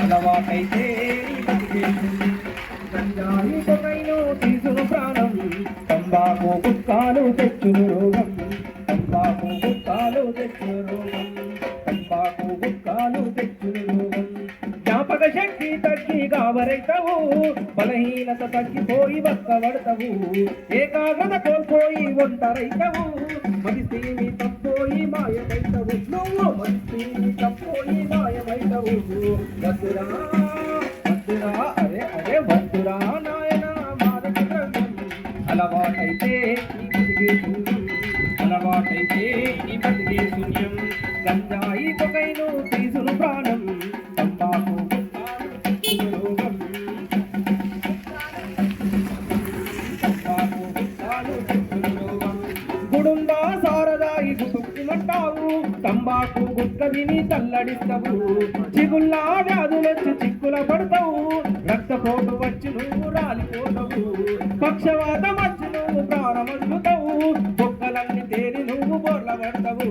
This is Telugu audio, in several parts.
అలవాటైతే గంజాయి తీసును ప్రాణం తంబాకు కుక్కాలు తెచ్చును రోగం తంబాకు కుక్కాలు తెచ్చును రోగం తంబాకు కుక్కాలు తెచ్చును రోగం. జ్ఞాపక శక్తి తగ్గి గావరైతవు బలహీనత తగ్గిపోయి వక్కబడతవు ఏకాగ్రత కోల్పోయి ఒంటరైతవు. మనిషిని తప్పోయి మాయమైతవు నువ్వు మనిషిని తప్పోయి మాయమైతవు వద్దురా వద్దురా అరే అరే వద్దురా నాయన మాదక అలవాటైతే ఈ బతికే శూన్యం అలవాటైతే ఈ బతికే శూన్యం గంజాయి తంబాకు గుట్ట విని తల్లడిస్తావు. చిగుల్లా వ్యాధులొచ్చి చిక్కుల పడతావు. రక్తపోటు వచ్చి నువ్వు రాలిపోతావు. పక్షవాతం వచ్చి నువ్వు ప్రాణమల్లుతావు బొక్కలన్నీ తేరి నువ్వు బొర్ల పడతావు.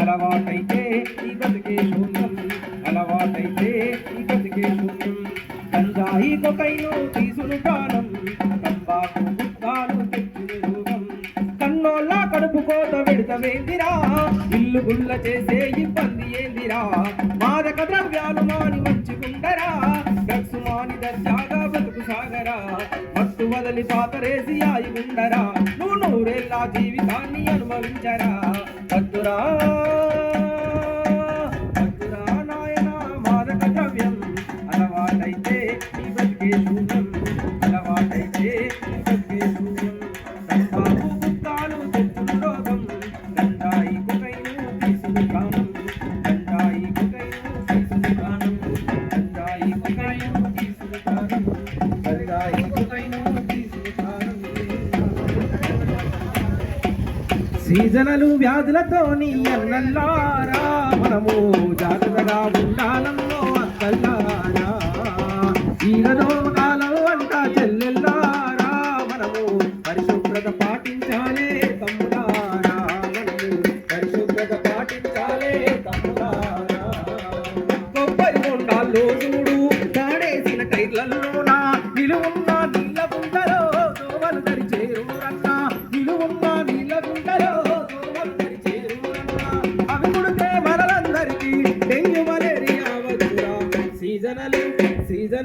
అలవాటైతే ఈ బతికే శూన్యం. అలవాటైతే ఈ కోట కోత విడతవేందిరా ఇల్లు గుళ్ళ చేసే ఇబ్బంది ఏందిరా? మాదక ద్రవ్యాలు మాని మంచిగుండరా డ్రగ్స్ మాని దర్జాగా బతుకు సాగరా? మత్తు వదలి పాతరేసి ఆయి ఉండరా నువ్వు నూరేళ్ళ జీవితాన్ని అనుభవించరా? వద్దురా వద్దురా నాయన మాదక ద్రవ్యం అలవాటైతే నీ బతికే శూన్యం. సీజనలు వ్యాధులతో నీ అన్నల్లారా మనము జాగ్రత్తగా ఉండాలన్నో అక్కల్లారా. ఈగదోమకాలం అంట చెల్లెల్లారా మనము పరిశుభ్రత పాటించాలే.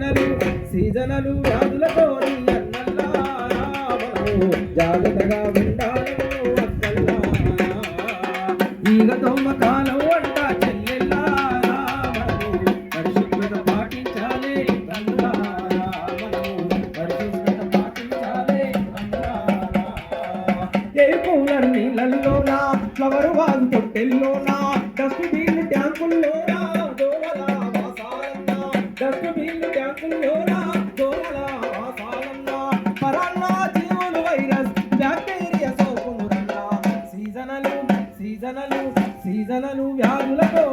సీజనలు సీజనలు వ్యాధులతో జాగ్రత్తగా ఉండాలను ఈగ దోమ కాలం అంట పరిశుభ్రత పాటించాలి పరిశుభ్రత పాటించాలి ఏ నీళ్ళల్లోనా ఫ్లవర్ వాల్ తొట్టెల్లోనా డస్ట్బిన్ ట్యాంకుల్లోనా సీజనలు సీజనలు సీజనలు వ్యాధులతో